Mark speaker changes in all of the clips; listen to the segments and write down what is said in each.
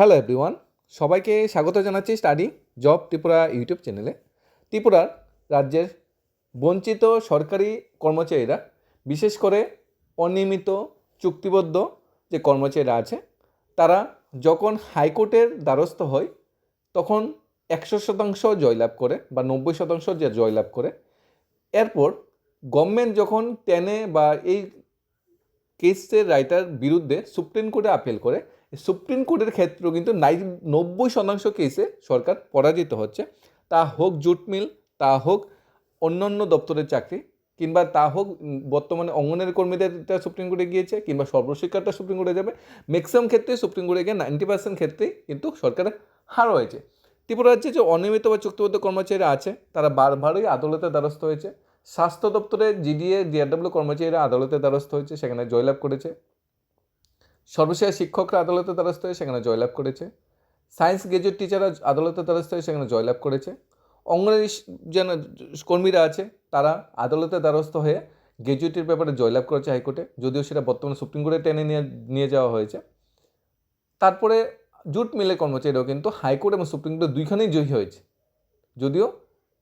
Speaker 1: Hello everyone সবাইকে স্বাগত জানাচ্ছি স্টাডি জব ত্রিপুরা ইউটিউব চ্যানেলে। ত্রিপুরার রাজ্যের বঞ্চিত সরকারি কর্মচারীরা, বিশেষ করে অনিয়মিত, চুক্তিবদ্ধ যে কর্মচারীরা আছে, তারা যখন হাইকোর্টের দ্বারস্থ হয়, তখন একশো শতাংশ জয়লাভ করে বা নব্বই শতাংশ যে জয়লাভ করে। এরপর গভর্নমেন্ট যখন টেনে বা এই কেসের রায়টার বিরুদ্ধে সুপ্রিম কোর্টে আপিল করে সুপ্রিম কোর্টের ক্ষেত্রেও কিন্তু নাই নব্বই শতাংশ কেসে সরকার পরাজিত হচ্ছে। তা হোক জুট মিল, তা হোক অন্যান্য দপ্তরের চাকরি, কিংবা তা হোক বর্তমানে অঙ্গনের কর্মীদেরটা সুপ্রিম কোর্টে গিয়েছে, কিংবা সর্বশিক্ষাটা সুপ্রিম কোর্টে যাবে। ম্যাক্সিমাম ক্ষেত্রে সুপ্রিম কোর্টে গিয়ে নাইনটি পার্সেন্ট ক্ষেত্রেই কিন্তু সরকারের হার হয়েছে। ত্রিপুরা রাজ্যে যে অনিয়মিত বা চুক্তিবদ্ধ কর্মচারীরা আছে, তারা বারবারই আদালতের দ্বারস্থ হয়েছে। স্বাস্থ্য দপ্তরের জিডিএ ডিআরডব্লিউ কর্মচারীরা আদালতের দ্বারস্থ হয়েছে, সেখানে জয়লাভ করেছে। সর্বশেষ শিক্ষকরা আদালতের দ্বারস্থ হয়ে সেখানে জয়লাভ করেছে। সায়েন্স গ্রাজুয়েট টিচাররা আদালতের দ্বারস্থ হয়ে সেখানে জয়লাভ করেছে। অঙ্গনারী যেন কর্মীরা আছে, তারা আদালতের দ্বারস্থ হয়ে গ্র্যাজুয়েটের ব্যাপারে জয়লাভ করেছে হাইকোর্টে, যদিও সেটা বর্তমানে সুপ্রিম কোর্টে টেনে নিয়ে নিয়ে যাওয়া হয়েছে। তারপরে জুট মিলে কর্মচারীরাও কিন্তু হাইকোর্ট এবং সুপ্রিম কোর্টে দুইখানেই জয়ী হয়েছে। যদিও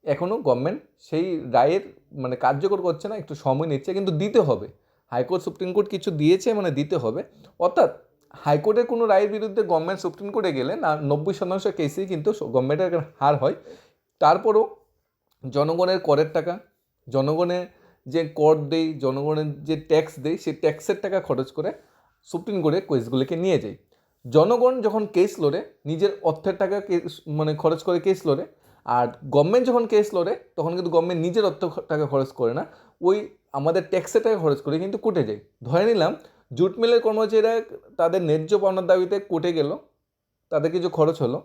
Speaker 1: এখনও গভর্নমেন্ট সেই রায়ের মানে কার্যকর করছে না, একটু সময় নিচ্ছে, কিন্তু দিতে হবে। হাইকোর্ট সুপ্রিম কোর্ট কিছু দিয়েছে মানে দিতে হবে। অর্থাৎ হাইকোর্টের কোনো রায়ের বিরুদ্ধে গভর্নমেন্ট সুপ্রিম কোর্টে গেলে না, নব্বই শতাংশ কেসেই কিন্তু গভর্নমেন্টের হার হয়। তারপরও জনগণের করের টাকা, জনগণের যে কর দেই জনগণের যে ট্যাক্স দেই সেই ট্যাক্সের টাকা খরচ করে সুপ্রিম কোর্টে কেসগুলিকে নিয়ে যায়। জনগণ যখন কেস লড়ে, নিজের অর্থের টাকা কেস মানে খরচ করে কেস লড়ে আর গভর্নমেন্ট যখন কেস লড়ে, তখন কিন্তু গভর্নমেন্ট নিজের অর্থ টাকা খরচ করে না। ওই আমাদের ট্যাক্সের টাকা খরচ করে, কিন্তু কোর্টে যায়। ধরে নিলাম, জুট মিলের কর্মচারীরা তাদের ন্যায্য পাওনার দাবিতে কোর্টে গেল, তাদের কিছু খরচ হলো।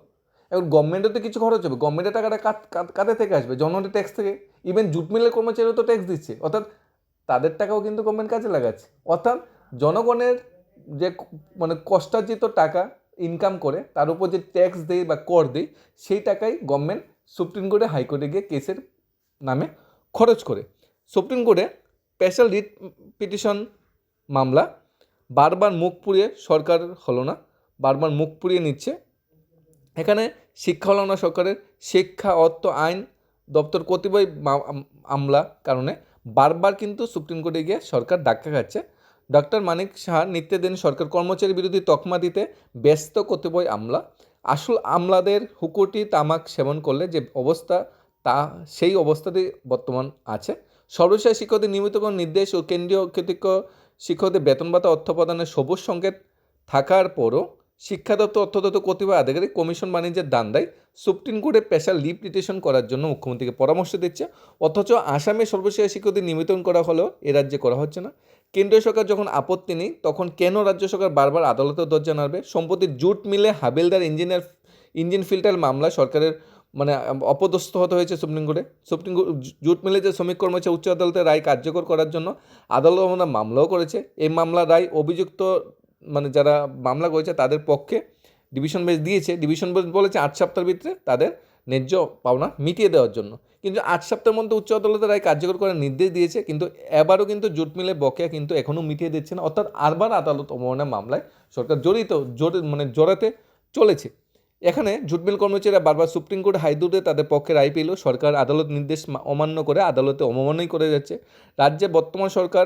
Speaker 1: এখন গভর্নমেন্টের তো কিছু খরচ হবে গভর্নমেন্টের টাকাটা কাদের থেকে আসবে, জনগণের ট্যাক্স থেকে। ইভেন জুট মিলের কর্মচারীরা তো ট্যাক্স দিচ্ছে, অর্থাৎ তাদের টাকাও কিন্তু গভর্নমেন্ট কাজে লাগাচ্ছে। অর্থাৎ জনগণের যে মানে কষ্টার্জিত টাকা ইনকাম করে, তার উপর যে ট্যাক্স দেয় বা কর দেয় সেই টাকাই গভর্নমেন্ট সুপ্রিম কোর্টে হাইকোর্টে গিয়ে কেসের নামে খরচ করে। সুপ্রিম কোর্টে স্পেশাল রিট পিটিশন মামলা বারবার মুখ পুড়িয়ে সরকার হলো না, বারবার মুখ পুড়িয়ে নিচ্ছে। এখানে শিক্ষা হলো না সরকারের, শিক্ষা, অর্থ, আইন দপ্তর কতিপয় মা- আম- আমলা কারণে বারবার কিন্তু সুপ্রিম কোর্টে গিয়ে সরকার ধাক্কা খাচ্ছে। ডক্টর মানিক সাহা নিত্যদিন সরকার কর্মচারী বিরোধী তকমা দিতে ব্যস্ত কতিপয় আমলা। আসল আমলাদের হুকুটি তামাক সেবন করলে যে অবস্থা, তা সেই অবস্থাতেই বর্তমান আছে। সর্বশেষ শিক্ষকদের নিয়মিতকরণ নির্দেশ ও কেন্দ্রীয় কর্তৃক শিক্ষকদের বেতন ভাতা অর্থ প্রদানের সবুজ সংকেত থাকার পরও শিক্ষা দপ্তর অর্থ দপ্তর কতিপয় আধিকারিক কমিশন বাণিজ্যের দান দেয়। সুপ্রিম কোর্টে স্পেশাল লিভ পিটিশন করার জন্য মুখ্যমন্ত্রীকে পরামর্শ দিচ্ছে। অথচ আসামে সর্বশেষ শিক্ষকদের নিয়মিতন করা হলেও এ রাজ্যে করা হচ্ছে না। কেন্দ্রীয় সরকার যখন আপত্তি নেই, তখন কেন রাজ্য সরকার বারবার আদালতের দরজা নাড়বে? সম্প্রতি জুট মিলে হাবিলদার ইঞ্জিনিয়ার ইঞ্জিন ফিল্টার মামলা সরকারের মানে অপদস্থ হতে হয়েছে সুপ্রিম কোর্টে। সুপ্রিম কোর্ট জুট মিলে যে শ্রমিক কর্মচারী উচ্চ আদালতের রায় কার্যকর করার জন্য আদালত আমরা মামলাও করেছে। এই মামলার রায় অভিযুক্ত মানে যারা মামলা করেছে তাদের পক্ষে ডিভিশন বেঞ্চ দিয়েছে। ডিভিশন বেঞ্চ বলেছে আট সপ্তাহের ভিতরে তাদের ন্যায্য পাওনা মিটিয়ে দেওয়ার জন্য। কিন্তু আট সপ্তাহের মধ্যে উচ্চ আদালতের রায় কার্যকর করার নির্দেশ দিয়েছে, কিন্তু এবারও কিন্তু জুট মিলে বকেয়া কিন্তু এখনও মিটিয়ে দিচ্ছে না। অর্থাৎ আরবার আদালত অবমাননা মামলায় সরকার জড়িত জোর মানে জড়াতে চলেছে। এখানে জুটমিল কর্মচারীরা বারবার সুপ্রিম কোর্ট হাইকোর্টে তাদের পক্ষে রায় পেল। সরকার আদালত নির্দেশ অমান্য করে আদালতে অবমাননাই করে যাচ্ছে। রাজ্যে বর্তমান সরকার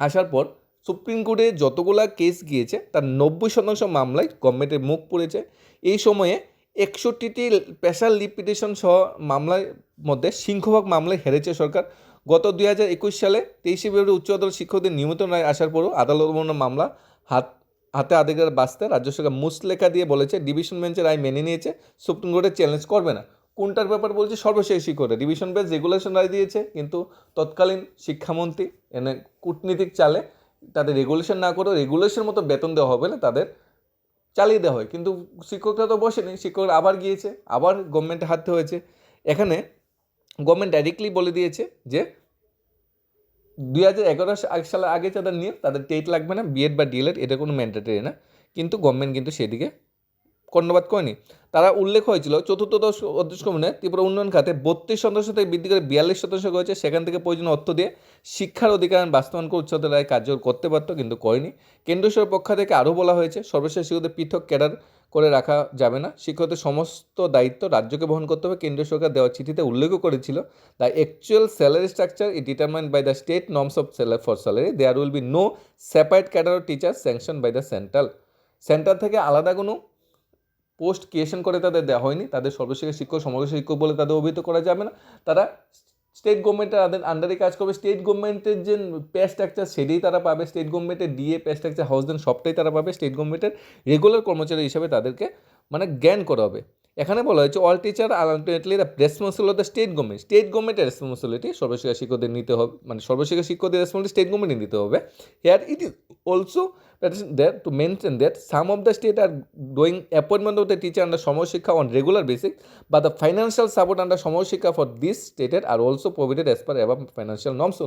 Speaker 1: আসার পর সুপ্রিম কোর্টে যতগুলা কেস গিয়েছে, তার নব্বই শতাংশ মামলায় গভর্নমেন্টের মুখ পড়েছে। এই সময়ে একষট্টিটি স্পেশাল লিপিটেশন সহ মামলার মধ্যে সিংহভাগ মামলায় হেরেছে সরকার। গত দুই হাজার একুশ সালে তেইশে ফেব্রুয়ারি উচ্চ আদালত শিক্ষকদের নিয়মিত রায় আসার পরও আদালত মামলা হাত, হাতে আধিকার বাঁচতে রাজ্য সরকার মুসলেখা দিয়ে বলেছে, ডিভিশন বেঞ্চের রায় মেনে নিয়েছে, সুপ্রিম কোর্টে চ্যালেঞ্জ করবে না। কোনটার ব্যাপার বলছে, সর্বশেষ করে ডিভিশন বেঞ্চ রেগুলেশন রায় দিয়েছে, কিন্তু তৎকালীন শিক্ষামন্ত্রী এনে কূটনীতিক চালে তাদের রেগুলেশন না করে রেগুলেশন মতো বেতন দেওয়া হবে না, তাদের চালিয়ে দেওয়া হয়। কিন্তু শিক্ষকরা তো বসেনি শিক্ষকরা আবার গিয়েছে, আবার গভর্নমেন্টে হাতে হয়েছে। এখানে গভর্নমেন্ট ডাইরেক্টলি বলে দিয়েছে যে, দুই হাজার এগারো সালের আগে যাদের নিয়ে তাদের টেট লাগবে না বিএড বা ডিএলএড এটা কোনো ম্যান্ডেটরি না। কিন্তু গভর্নমেন্ট কিন্তু সেদিকে কর্ণপাত করেনি। তারা উল্লেখ হয়েছিল, চতুর্থ দশ অধ্যক্ষ কমিনে ত্রিপুরা উন্নয়ন খাতে বত্রিশ শতাংশ থেকে বৃদ্ধি করে বিয়াল্লিশ শতাংশ করেছে। সেখান থেকে প্রয়োজনীয় অর্থ দিয়ে শিক্ষার অধিকার বাস্তবায়ন করে উচ্চতর রায় কার্যকর করতে পারতো কিন্তু করেনি। কেন্দ্র সরকারের পক্ষ থেকে আরও বলা হয়েছে, সর্বশেষ শিক্ষকদের পৃথক ক্যাডার করে রাখা যাবে না। শিক্ষকদের সমস্ত দায়িত্ব রাজ্যকে বহন করতে হবে। কেন্দ্রীয় সরকার দেওয়ার চিঠিতে উল্লেখও করেছিল, the actual salary structure is determined by the state norms of salary for salary. There will be no separate cadre of teacher sanction by the central. Centre থেকে আলাদা কোনো পোস্ট ক্রিয়েশন করে তাদের দেওয়া হয়নি। তাদের সর্বশিক্ষা শিক্ষক, সমগ্র শিক্ষক বলে তাদের অভিহিত করা যাবে না। তারা স্টেট গভর্নমেন্টের তাদের আন্ডারে কাজ করবে। স্টেট গভর্নমেন্টের যে পে স্ট্রাকচার সেটাই তারা পাবে। স্টেট গভর্নমেন্টের DA pay structure house then সবটাই তারা পাবে। স্টেট গভর্নমেন্টের রেগুলার কর্মচারী হিসাবে তাদেরকে মানে জ্ঞান করা হবে এখানে বলা হয়েছে all teacher ultimately the responsibility of the state government state গভর্নমেন্টের রেসপন্সিবিলিটি সর্বশিক্ষা শিক্ষকদের নিতে হবে মানে সর্বশিক্ষা শিক্ষকদের রেসপন্সিবিলিটি স্টেট গভর্নমেন্টে নিতে হবে। Here it is also that is that to maintain that some of the state are doing appointment of the teacher under Samashiksha on regular basic বা the financial support under Samashiksha for this স্টেটের are also provided as per অ্যাবাম financial norms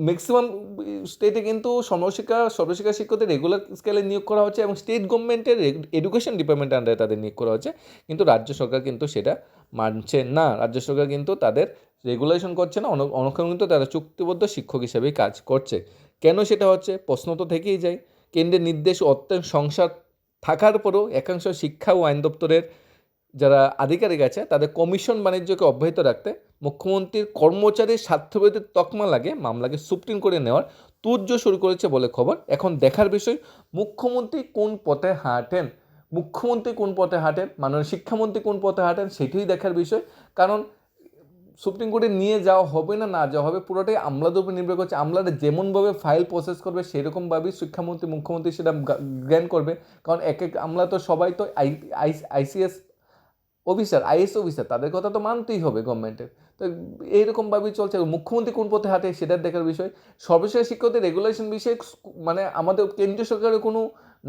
Speaker 1: maximum স্টেটে কিন্তু সমশিক্ষা সর্বশিক্ষা শিক্ষকদের regular স্কেলে নিয়োগ করা হচ্ছে এবং স্টেট গভর্নমেন্টের এডুকেশন ডিপার্টমেন্টের আন্ডারে তাদের নিয়োগ করা হচ্ছে। কিন্তু রাজ্য সরকার কিন্তু সেটা মানছে না। রাজ্য সরকার কিন্তু তাদের রেগুলেশন করছে না। অন- অনুক্ষণ কিন্তু তারা চুক্তিবদ্ধ শিক্ষক হিসেবেই কাজ করছে। কেন সেটা হচ্ছে? প্রশ্ন তো থেকেই যায়। কেন্দ্রের নির্দেশ অত্যন্ত সংসার থাকার পরও একাংশ শিক্ষা ও আইন দপ্তরের যারা আধিকারিক আছে, তাদের কমিশন বাণিজ্যকে অব্যাহত রাখতে মুখ্যমন্ত্রীর কর্মচারীর স্বার্থবিরোধীর তকমা লাগে, মামলাকে সুপ্রিম কোর্টে নেওয়ার তুর্য শুরু করেছে বলে খবর। এখন দেখার বিষয়, মুখ্যমন্ত্রী কোন পথে হাঁটেন? মুখ্যমন্ত্রী কোন পথে হাঁটেন? মাননীয় শিক্ষামন্ত্রী কোন পথে হাঁটেন? সেটিই দেখার বিষয়। কারণ সুপ্রিম কোর্টে নিয়ে যাওয়া হবে না না যাওয়া হবে, পুরোটাই আমলাদের উপর নির্ভর করছে। আমলারা যেমনভাবে ফাইল প্রসেস করবে, সেরকমভাবেই শিক্ষামন্ত্রী, মুখ্যমন্ত্রী সেটা জ্ঞান করবে। কারণ এক এক আমলা তো সবাই তো I, ICS officer IS officer তাদের কথা তো মানতেই হবে গভর্নমেন্টের তো এইরকমভাবেই চলছে। মুখ্যমন্ত্রী কোন পথে হাঁটে সেটার দেখার বিষয়। সর্বশেষ শিক্ষকদের রেগুলেশন বিষয়ে মানে আমাদের কেন্দ্রীয় সরকারের কোনো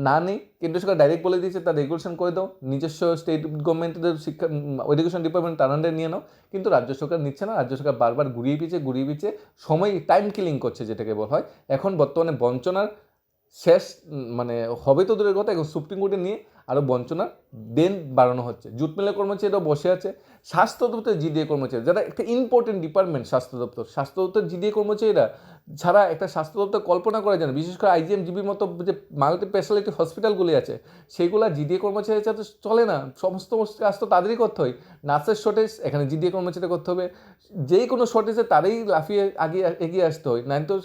Speaker 1: না নেই। কেন্দ্রীয় সরকার ডাইরেক্ট বলে দিয়েছে, তার রেগুলেশন করে দাও। নিজস্ব স্টেট গভর্নমেন্টের শিক্ষা এডুকেশন ডিপার্টমেন্ট তার আন্ডারে নিয়ে নাও। কিন্তু রাজ্য সরকার নিচ্ছে না। রাজ্য সরকার বারবার ঘুরিয়ে পিছিয়ে ঘুরিয়ে পিছিয়ে সময় টাইম কিলিং করছে যেটাকে বলা হয়। এখন বর্তমানে বঞ্চনার শেষ মানে হবে তো দূরের কথা, এখন সুপ্রিম কোর্টে নিয়ে আরও বঞ্চনার দেন বাড়ানো হচ্ছে। জুট মিলের কর্মচারীরাও বসে আছে, স্বাস্থ্য দপ্তরের জিডিএ কর্মচারী, যারা একটা ইম্পর্টেন্ট ডিপার্টমেন্ট স্বাস্থ্য দপ্তর স্বাস্থ্য দপ্তর, জিডিএ কর্মচারীরা ছাড়া একটা স্বাস্থ্য দপ্তর কল্পনা করা যায় না। বিশেষ করে আইজিএম জিবির মতো যে মাল্টি স্পেশালিটি হসপিটালগুলি আছে সেইগুলো জিডিএ কর্মচারী তো চলে না, সমস্ত কাজ তো তাদেরই করতে হয়। নার্সের শর্টেজ এখানে জিডিএ কর্মচারী করতে হবে। যেই কোনো শর্টেজে তারাই লাফিয়ে আগে এগিয়ে আসতে হয় নাই তো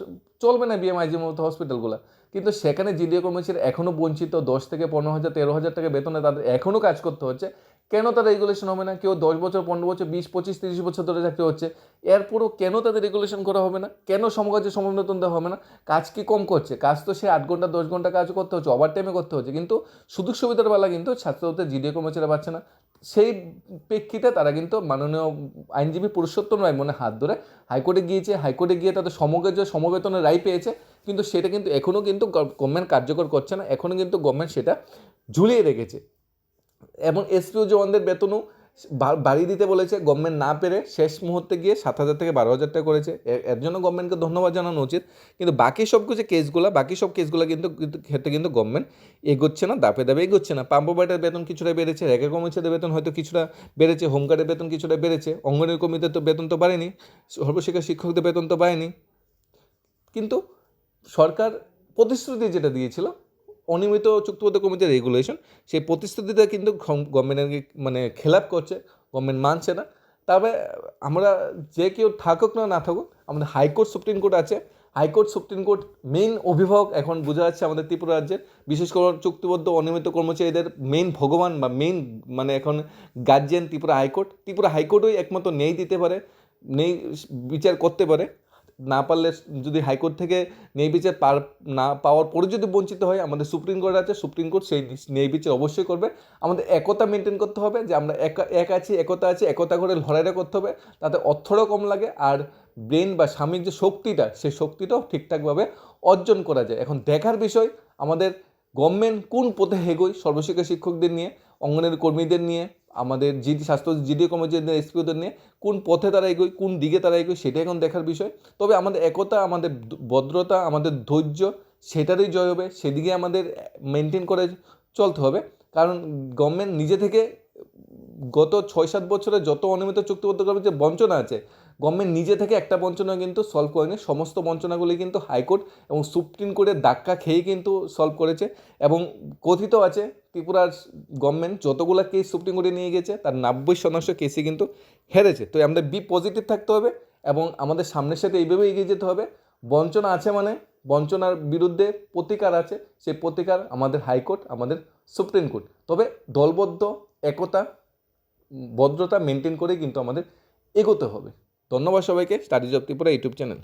Speaker 1: চলবে না বিএমআইজির মতো হসপিটালগুলো কিন্তু সেখানে জিডিও কর্মচারী এখনও বঞ্চিত দশ থেকে পনেরো হাজার, তেরো হাজার টাকা বেতনে তাদের এখনও কাজ করতে হচ্ছে। কেন তাদের রেগুলেশন হবে না? কেউ দশ বছর, পনেরো বছর, বিশ, পঁচিশ, তিরিশ বছর ধরে চাকরি হচ্ছে। এরপরও কেন তাদের রেগুলেশন করা হবে না? কেন সমকাজে সমবেতন দেওয়া হবে না? কাজ কি কম করছে? কাজ তো সে আট ঘণ্টা, দশ ঘণ্টা কাজ করতে হচ্ছে ওভার টাইমে করতে হচ্ছে। কিন্তু সুযোগ সুবিধার বেলা কিন্তু ছাত্রদের জিডিএ কর্মচারী পাচ্ছে না। সেই প্রেক্ষিতে তারা কিন্তু মাননীয় আইনজীবী পুরুষোত্তম রায় মনে হাত ধরে হাইকোর্টে গিয়েছে। হাইকোর্টে গিয়ে তাদের সমগ্র যে সমবেতনের রায় পেয়েছে। কিন্তু সেটা কিন্তু এখনও কিন্তু গভর্নমেন্ট কার্যকর করছে না। এখনও কিন্তু গভর্নমেন্ট সেটা ঝুলিয়ে রেখেছে। এবং এসপিও জওয়ানদের বেতনও বাড়িয়ে দিতে বলেছে। গভর্নমেন্ট না পেরে শেষ মুহূর্তে গিয়ে সাত হাজার থেকে বারো হাজার টাকা করেছে। এর জন্য গভর্নমেন্টকে ধন্যবাদ জানানো উচিত। কিন্তু বাকি সব কিছু কেসগুলো, বাকি সব কেসগুলো কিন্তু কিন্তু ক্ষেত্রে কিন্তু গভর্নমেন্ট এগোচ্ছে না, দাপে দাপে এগোচ্ছে না। পাম্পবাইটের বেতন কিছুটা বেড়েছে রেখা কর্মচারীদের বেতন হয়তো কিছুটা বেড়েছে হোমগার্ডের বেতন কিছুটা বেড়েছে অঙ্গনের কর্মীদের তো বেতন তো বাড়েনি, সর্বশিক্ষা শিক্ষকদের বেতন তো বাড়েনি। কিন্তু সরকার প্রতিশ্রুতি যেটা দিয়েছিল অনিয়মিত চুক্তিবদ্ধ কমিটির রেগুলেশন সেই প্রতিশ্রুতিটা কিন্তু গভর্নমেন্টের মানে খেলাপ করছে গভর্নমেন্ট মানছে না। তবে আমরা যে কেউ থাকুক না না থাকুক, আমাদের হাইকোর্ট, সুপ্রিম কোর্ট আছে। High court, supreme court main অভিভাবক এখন বোঝা যাচ্ছে আমাদের ত্রিপুরা রাজ্যের বিশেষ করে চুক্তিবদ্ধ, অনিয়মিত কর্মচারীদের মেইন ভগবান বা মেইন মানে এখন guardian Tripura high court. Tripura হাইকোর্টই একমাত্র নেই দিতে পারে নেই বিচার করতে পারে। না পারলে যদি হাইকোর্ট থেকে ন্যায় বিচার পার, না পাওয়ার পরে যদি বঞ্চিত হয়, আমাদের সুপ্রিম কোর্ট আছে, সুপ্রিম কোর্ট সেই ন্যায় বিচার অবশ্যই করবে। আমাদের একতা মেনটেন করতে হবে যে আমরা এক আছি, একতা আছি, একতা করে লড়াইটা করতে হবে। তাতে অর্থটাও কম লাগে আর ব্রেন বা স্বামীর যে শক্তিটা, সেই শক্তিটাও ঠিকঠাকভাবে অর্জন করা যায়। এখন দেখার বিষয়, আমাদের গভর্নমেন্ট কোন পথে হেগোয় সর্বশিক্ষা শিক্ষকদের নিয়ে, অঙ্গনের কর্মীদের নিয়ে আমাদের জিডি, স্বাস্থ্য জিডি কর্মচারীদের এসপিওদের নিয়ে কোন পথে তারা এগোয়, কোন দিকে তারা এগোয় সেটা এখন দেখার বিষয়। তবে আমাদের একতা, আমাদের ভদ্রতা, আমাদের ধৈর্য সেটারই জয় হবে, সেদিকে আমাদের মেনটেন করে চলতে হবে। কারণ গভর্নমেন্ট নিজে থেকে গত ছয় সাত বছরে যত অনিয়মিত চুক্তিবদ্ধ কর্মে যে বঞ্চনা আছে গভর্নমেন্ট নিজে থেকে একটা বঞ্চনা কিন্তু সলভ করেনি। সমস্ত বঞ্চনাগুলি কিন্তু হাইকোর্ট এবং সুপ্রিম কোর্টের ধাক্কা খেয়েই কিন্তু সলভ করেছে এবং কথিত আছে ত্রিপুরার গভর্নমেন্ট যতগুলো কেস সুপ্রিম কোর্টে নিয়ে গেছে, তার নব্বই শতাংশ কেসই কিন্তু হেরেছে। তো আমাদের বি পজিটিভ থাকতে হবে এবং আমাদের সামনের সাথে এইভাবে এগিয়ে যেতে হবে। বঞ্চনা আছে মানে বঞ্চনার বিরুদ্ধে প্রতিকার আছে, সেই প্রতিকার আমাদের হাইকোর্ট আমাদের সুপ্রিম কোর্ট তবে দলবদ্ধ, একতা, ভদ্রতা মেনটেন করে কিন্তু আমাদের এগোতে হবে। ধন্যবাদ সবাইকে studies of Tripura YouTube channel.